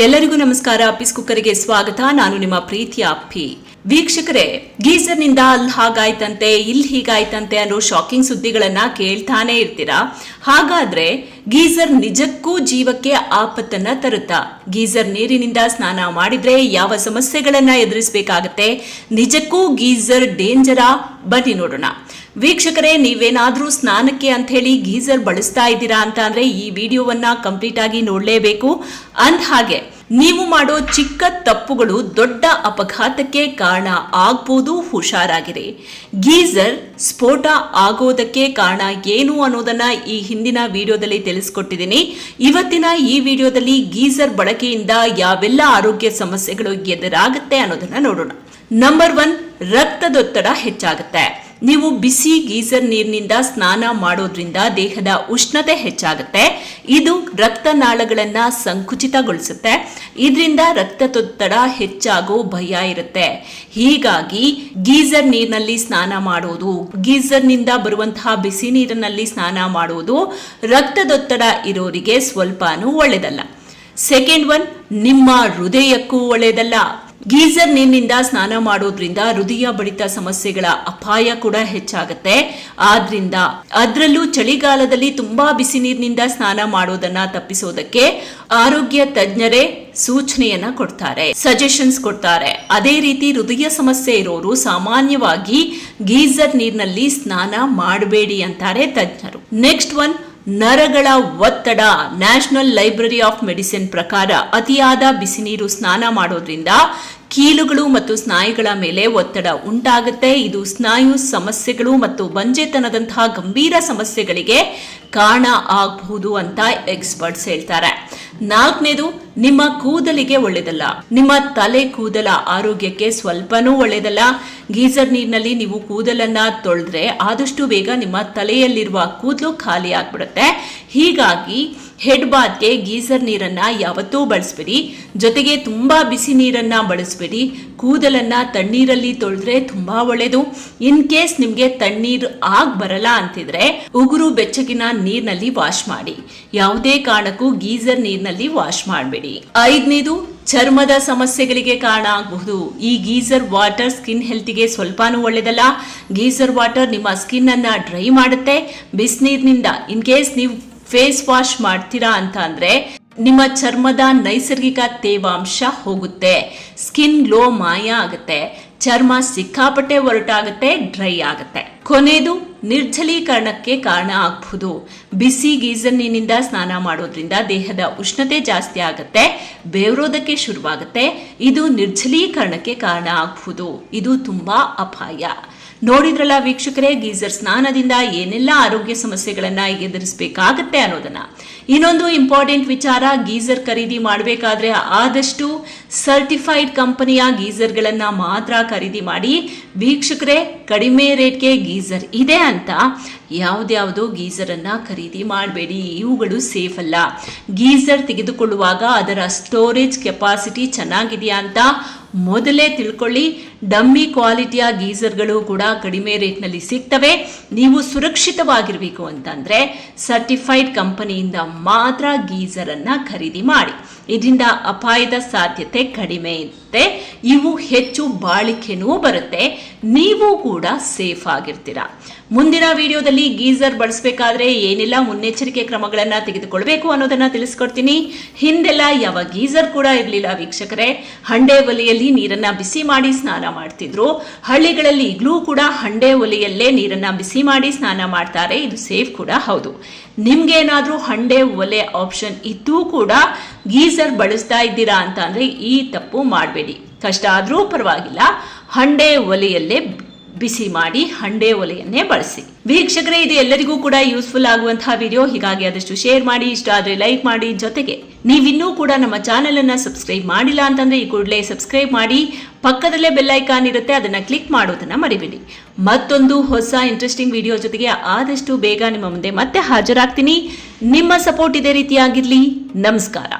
ಎಲ್ಲರಿಗೂ ನಮಸ್ಕಾರ. ಅಪ್ಪಿಸ್ ಕುಕ್ಕರ್ಗೆ ಸ್ವಾಗತ. ನಾನು ನಿಮ್ಮ ಪ್ರೀತಿಯ ಅಪ್ಪಿ. ವೀಕ್ಷಕರೇ ಗೀಸರ್ನಿಂದ ಅಲ್ಲಿ ಹಾಗಾಯ್ತಂತೆ ಇಲ್ಲಿ ಹೀಗಾಯ್ತಂತೆ ಅನ್ನೋ ಶಾಕಿಂಗ್ ಸುದ್ದಿಗಳನ್ನ ಕೇಳ್ತಾನೆ ಇರ್ತೀರಾ? ಹಾಗಾದ್ರೆ ಗೀಸರ್ ನಿಜಕ್ಕೂ ಜೀವಕ್ಕೆ ಆಪತ್ತನ್ನ ತರುತ್ತಾ? ಗೀಸರ್ ನೀರಿನಿಂದ ಸ್ನಾನ ಮಾಡಿದ್ರೆ ಯಾವ ಸಮಸ್ಯೆಗಳನ್ನ ಎದುರಿಸಬೇಕಾಗತ್ತೆ? ನಿಜಕ್ಕೂ ಗೀಸರ್ ಡೇಂಜರಾ? ಬನ್ನಿ ನೋಡೋಣ. ವೀಕ್ಷಕರೇ, ನೀವೇನಾದ್ರೂ ಸ್ನಾನಕ್ಕೆ ಅಂತ ಹೇಳಿ ಗೀಸರ್ ಬಳಸ್ತಾ ಇದ್ದೀರಾ ಅಂತ ಅಂದ್ರೆ ಈ ವಿಡಿಯೋವನ್ನ ಕಂಪ್ಲೀಟ್ ಆಗಿ ನೋಡಲೇಬೇಕು. ಅಂದ ಹಾಗೆ ನೀವು ಮಾಡೋ ಚಿಕ್ಕ ತಪ್ಪುಗಳು ದೊಡ್ಡ ಅಪಘಾತಕ್ಕೆ ಕಾರಣ ಆಗ್ಬೋದು, ಹುಷಾರಾಗಿರಿ. ಗೀಸರ್ ಸ್ಫೋಟ ಆಗೋದಕ್ಕೆ ಕಾರಣ ಏನು ಅನ್ನೋದನ್ನ ಈ ಹಿಂದಿನ ವಿಡಿಯೋದಲ್ಲಿ ತಿಳಿಸ್ಕೊಟ್ಟಿದ್ದೀನಿ. ಇವತ್ತಿನ ಈ ವಿಡಿಯೋದಲ್ಲಿ ಗೀಸರ್ ಬಳಕೆಯಿಂದ ಯಾವೆಲ್ಲ ಆರೋಗ್ಯ ಸಮಸ್ಯೆಗಳು ಎದುರಾಗುತ್ತೆ ಅನ್ನೋದನ್ನ ನೋಡೋಣ. ನಂಬರ್ ಒನ್ ರಕ್ತದೊತ್ತಡ ಹೆಚ್ಚಾಗುತ್ತೆ. ನೀವು ಬಿಸಿ ಗೀಸರ್ ನೀರಿನಿಂದ ಸ್ನಾನ ಮಾಡೋದ್ರಿಂದ ದೇಹದ ಉಷ್ಣತೆ ಹೆಚ್ಚಾಗುತ್ತೆ. ಇದು ರಕ್ತನಾಳಗಳನ್ನು ಸಂಕುಚಿತಗೊಳಿಸುತ್ತೆ. ಇದರಿಂದ ರಕ್ತದೊತ್ತಡ ಹೆಚ್ಚಾಗೋ ಭಯ ಇರುತ್ತೆ. ಹೀಗಾಗಿ ಗೀಸರ್ ನೀರಿನಲ್ಲಿ ಸ್ನಾನ ಮಾಡೋದು, ಗೀಸರ್ನಿಂದ ಬರುವಂತಹ ಬಿಸಿ ನೀರಿನಲ್ಲಿ ಸ್ನಾನ ಮಾಡೋದು ರಕ್ತದೊತ್ತಡ ಇರೋರಿಗೆ ಸ್ವಲ್ಪನೂ ಒಳ್ಳೆಯದಲ್ಲ ಸೆಕೆಂಡ್ ಒನ್, ನಿಮ್ಮ ಹೃದಯಕ್ಕೂ ಒಳ್ಳೆಯದಲ್ಲ ಗೀಸರ್ ನೀರಿನಿಂದ ಸ್ನಾನ ಮಾಡೋದ್ರಿಂದ ಹೃದಯ ಬಡಿತ ಸಮಸ್ಯೆಗಳ ಅಪಾಯ ಕೂಡ ಹೆಚ್ಚಾಗುತ್ತೆ. ಆದ್ರಿಂದ ಅದರಲ್ಲೂ ಚಳಿಗಾಲದಲ್ಲಿ ತುಂಬಾ ಬಿಸಿ ನೀರಿನಿಂದ ಸ್ನಾನ ಮಾಡೋದನ್ನ ತಪ್ಪಿಸೋದಕ್ಕೆ ಆರೋಗ್ಯ ತಜ್ಞರೇ ಸೂಚನೆಯನ್ನ ಕೊಡ್ತಾರೆ ಸಜೆಷನ್ಸ್ ಕೊಡ್ತಾರೆ. ಅದೇ ರೀತಿ ಹೃದಯ ಸಮಸ್ಯೆ ಇರೋರು ಸಾಮಾನ್ಯವಾಗಿ ಗೀಸರ್ ನೀರಿನಲ್ಲಿ ಸ್ನಾನ ಮಾಡಬೇಡಿ ಅಂತಾರೆ ತಜ್ಞರು. ನೆಕ್ಸ್ಟ್ ಒನ್ ನರಗಳ ಒತ್ತಡ ನ್ಯಾಷನಲ್ ಲೈಬ್ರರಿ ಆಫ್ ಮೆಡಿಸಿನ್ ಪ್ರಕಾರ ಅತಿಯಾದ ಬಿಸಿ ನೀರು ಸ್ನಾನ ಮಾಡೋದ್ರಿಂದ ಕೀಲುಗಳು ಮತ್ತು ಸ್ನಾಯುಗಳ ಮೇಲೆ ಒತ್ತಡ ಉಂಟಾಗುತ್ತೆ. ಇದು ಸ್ನಾಯು ಸಮಸ್ಯೆಗಳು ಮತ್ತು ಬಂಜೆತನದಂತಹ ಗಂಭೀರ ಸಮಸ್ಯೆಗಳಿಗೆ ಕಾರಣ ಆಗಬಹುದು ಅಂತ ಎಕ್ಸ್ಪರ್ಟ್ಸ್ ಹೇಳ್ತಾರೆ. ನಾಲ್ಕನೇದು, ನಿಮ್ಮ ಕೂದಲಿಗೆ ಒಳ್ಳೆಯದಲ್ಲ. ನಿಮ್ಮ ತಲೆ ಕೂದಲ ಆರೋಗ್ಯಕ್ಕೆ ಸ್ವಲ್ಪನೂ ಒಳ್ಳೆಯದಲ್ಲ. ಗೀಸರ್ ನೀರಿನಲ್ಲಿ ನೀವು ಕೂದಲನ್ನ ತೊಳೆದ್ರೆ ಆದಷ್ಟು ಬೇಗ ನಿಮ್ಮ ತಲೆಯಲ್ಲಿರುವ ಕೂದಲು ಖಾಲಿ ಆಗ್ಬಿಡುತ್ತೆ. ಹೀಗಾಗಿ ಹೆಡ್ ಬಾತ್ಗೆ ಗೀಸರ್ ನೀರನ್ನ ಯಾವತ್ತೂ ಬಳಸಬೇಡಿ. ಜೊತೆಗೆ ತುಂಬಾ ಬಿಸಿ ನೀರನ್ನ ಬಳಸಬೇಡಿ. ಕೂದಲನ್ನ ತಣ್ಣೀರಲ್ಲಿ ತೊಳೆದ್ರೆ ತುಂಬಾ ಒಳ್ಳೆಯದು ಇನ್ ಕೇಸ್ ನಿಮ್ಗೆ ತಣ್ಣೀರು ಆಗ ಬರಲ್ಲ ಅಂತಿದ್ರೆ ಉಗುರು ಬೆಚ್ಚಗಿನ ನೀರಿನಲ್ಲಿ ವಾಶ್ ಮಾಡಿ. ಯಾವುದೇ ಕಾರಣಕ್ಕೂ ಗೀಸರ್ ನೀರಿನಲ್ಲಿ ವಾಶ್ ಮಾಡಬೇಡಿ. ಐದನೇದು, ಚರ್ಮದ ಸಮಸ್ಯೆಗಳಿಗೆ ಕಾರಣ ಆಗಬಹುದು. ಈ ಗೀಸರ್ ವಾಟರ್ ಸ್ಕಿನ್ ಹೆಲ್ತ್ಗೆ ಸ್ವಲ್ಪನೂ ಒಳ್ಳೆಯದಲ್ಲ ಗೀಸರ್ ವಾಟರ್ ನಿಮ್ಮ ಸ್ಕಿನ್ ಅನ್ನ ಡ್ರೈ ಮಾಡುತ್ತೆ. ಬಿಸಿನೀರಿನಿಂದ. ಇನ್ ಕೇಸ್ ನೀವು ಫೇಸ್ ವಾಶ್ ಮಾಡ್ತೀರಾ ಅಂತ ಅಂದ್ರೆ ನಿಮ್ಮ ಚರ್ಮದ ನೈಸರ್ಗಿಕ ತೇವಾಂಶ ಹೋಗುತ್ತೆ. ಸ್ಕಿನ್ ಗ್ಲೋ ಮಾಯ ಆಗುತ್ತೆ. ಚರ್ಮ ಸಿಕ್ಕಾಪಟ್ಟೆ ಒರಟಾಗುತ್ತೆ, ಡ್ರೈ ಆಗುತ್ತೆ. ಕೊನೆಯದು ನಿರ್ಜಲೀಕರಣಕ್ಕೆ ಕಾರಣ ಆಗಬಹುದು ಬಿಸಿ ಗೀಸರ್ನಿಂದ ಸ್ನಾನ ಮಾಡೋದ್ರಿಂದ ದೇಹದ ಉಷ್ಣತೆ ಜಾಸ್ತಿ ಆಗುತ್ತೆ, ಬೇವರೋದಕ್ಕೆ ಶುರುವಾಗುತ್ತೆ. ಇದು ನಿರ್ಜಲೀಕರಣಕ್ಕೆ ಕಾರಣ ಆಗಬಹುದು ಇದು ತುಂಬಾ ಅಪಾಯ. ನೋಡಿದ್ರಲ್ಲ ವೀಕ್ಷಕರೇ, ಗೀಸರ್ ಸ್ನಾನದಿಂದ ಏನೆಲ್ಲ ಆರೋಗ್ಯ ಸಮಸ್ಯೆಗಳನ್ನ ಎದುರಿಸಬೇಕಾಗತ್ತೆ ಅನ್ನೋದನ್ನ. ಇನ್ನೊಂದು ಇಂಪಾರ್ಟೆಂಟ್ ವಿಚಾರ, ಗೀಸರ್ ಖರೀದಿ ಮಾಡಬೇಕಾದ್ರೆ ಆದಷ್ಟು ಸರ್ಟಿಫೈಡ್ ಕಂಪನಿಯ ಗೀಸರ್ಗಳನ್ನ ಮಾತ್ರ ಖರೀದಿ ಮಾಡಿ, ವೀಕ್ಷಕರೇ, ಕಡಿಮೆ ರೇಟ್ಗೆ ಗೀಸರ್ ಇದೆ ಅಂತ. ಯಾವ್ದ್ಯಾವುದು ಗೀಸರ್ ಅನ್ನ ಖರೀದಿ ಮಾಡಬೇಡಿ, ಇವುಗಳು ಸೇಫ್ ಅಲ್ಲ. ಗೀಸರ್ ತೆಗೆದುಕೊಳ್ಳುವಾಗ ಅದರ ಸ್ಟೋರೇಜ್ ಕೆಪಾಸಿಟಿ ಚೆನ್ನಾಗಿದೆಯಾ ಅಂತ ಮೊದಲೇ ತಿಳ್ಕೊಳ್ಳಿ. ಡಮ್ಮಿ ಕ್ವಾಲಿಟಿಯ ಗೀಸರ್ಗಳು ಕೂಡ ಕಡಿಮೆ ರೇಟ್ನಲ್ಲಿ ಸಿಗ್ತವೆ. ನೀವು ಸುರಕ್ಷಿತವಾಗಿರಬೇಕು ಅಂತಂದ್ರೆ ಸರ್ಟಿಫೈಡ್ ಕಂಪನಿಯಿಂದ ಮಾತ್ರ ಗೀಸರ್ ಅನ್ನ ಖರೀದಿ ಮಾಡಿ. ಇದರಿಂದ ಅಪಾಯದ ಸಾಧ್ಯತೆ ಕಡಿಮೆ ಇರುತ್ತೆ. ಇವು ಹೆಚ್ಚು ಬಾಳಿಕೆನೂ ಬರುತ್ತೆ. ನೀವು ಕೂಡ ಸೇಫ್ ಆಗಿರ್ತೀರಾ. ಮುಂದಿನ ವಿಡಿಯೋದಲ್ಲಿ ಗೀಸರ್ ಬಳಸಬೇಕಾದ್ರೆ ಏನೆಲ್ಲ ಮುನ್ನೆಚ್ಚರಿಕೆ ಕ್ರಮಗಳನ್ನ ತೆಗೆದುಕೊಳ್ಬೇಕು ಅನ್ನೋದನ್ನ ತಿಳಿಸ್ಕೊಡ್ತೀನಿ. ಹಿಂದೆಲ್ಲ ಯಾವ ಗೀಸರ್ ಕೂಡ ಇರಲಿಲ್ಲ ವೀಕ್ಷಕರೇ. ಹಂಡೆ ಒಲೆಯಲ್ಲಿ ನೀರನ್ನ ಬಿಸಿ ಮಾಡಿ ಸ್ನಾನ ಮಾಡ್ತಿದ್ರು. ಹಳ್ಳಿಗಳಲ್ಲಿ ಈಗಲೂ ಕೂಡ ಹಂಡೆ ಒಲೆಯಲ್ಲೇ ನೀರನ್ನ ಬಿಸಿ ಮಾಡಿ ಸ್ನಾನ ಮಾಡ್ತಾರೆ. ಇದು ಸೇಫ್ ಕೂಡ ಹೌದು. ನಿಮ್ಗೇನಾದ್ರೂ ಹಂಡೆ ಒಲೆ ಆಪ್ಷನ್ ಇದ್ದೂ ಕೂಡ ಗೀಸರ್ ಬಳಸ್ತಾ ಇದ್ದೀರಾ ಅಂತ ಈ ತಪ್ಪು ಮಾಡಬೇಡಿ. ಕಷ್ಟ ಆದ್ರೂ ಪರವಾಗಿಲ್ಲ. ಹಂಡೆ ಒಲೆಯಲ್ಲೇ ಬಿಸಿ ಮಾಡಿ ಹಂಡೆ ಒಲೆಯನ್ನೇ ಬಳಸಿ. ವೀಕ್ಷಕರೇ, ಇದು ಎಲ್ಲರಿಗೂ ಕೂಡ ಯೂಸ್ಫುಲ್ ಆಗುವಂತಹ ವಿಡಿಯೋ ಹೀಗಾಗಿ ಆದಷ್ಟು ಶೇರ್ ಮಾಡಿ, ಇಷ್ಟ ಆದ್ರೆ ಲೈಕ್ ಮಾಡಿ. ಜೊತೆಗೆ ನೀವಿನ್ನೂ ಕೂಡ ನಮ್ಮ ಚಾನೆಲ್ ಅನ್ನ ಸಬ್ಸ್ಕ್ರೈಬ್ ಮಾಡಿಲ್ಲ ಅಂತಂದ್ರೆ ಈ ಕೂಡಲೇ ಸಬ್ಸ್ಕ್ರೈಬ್ ಮಾಡಿ. ಪಕ್ಕದಲ್ಲೇ ಬೆಲ್ ಐಕಾನ್ ಇರುತ್ತೆ, ಅದನ್ನ ಕ್ಲಿಕ್ ಮಾಡೋದನ್ನ ಮರಿಬೇಡಿ. ಮತ್ತೊಂದು ಹೊಸ ಇಂಟ್ರೆಸ್ಟಿಂಗ್ ವಿಡಿಯೋ ಜೊತೆಗೆ ಆದಷ್ಟು ಬೇಗ ನಿಮ್ಮ ಮುಂದೆ ಮತ್ತೆ ಹಾಜರಾಗ್ತೀನಿ. ನಿಮ್ಮ ಸಪೋರ್ಟ್ ಇದೇ ರೀತಿಯಾಗಿರ್ಲಿ. ನಮಸ್ಕಾರ.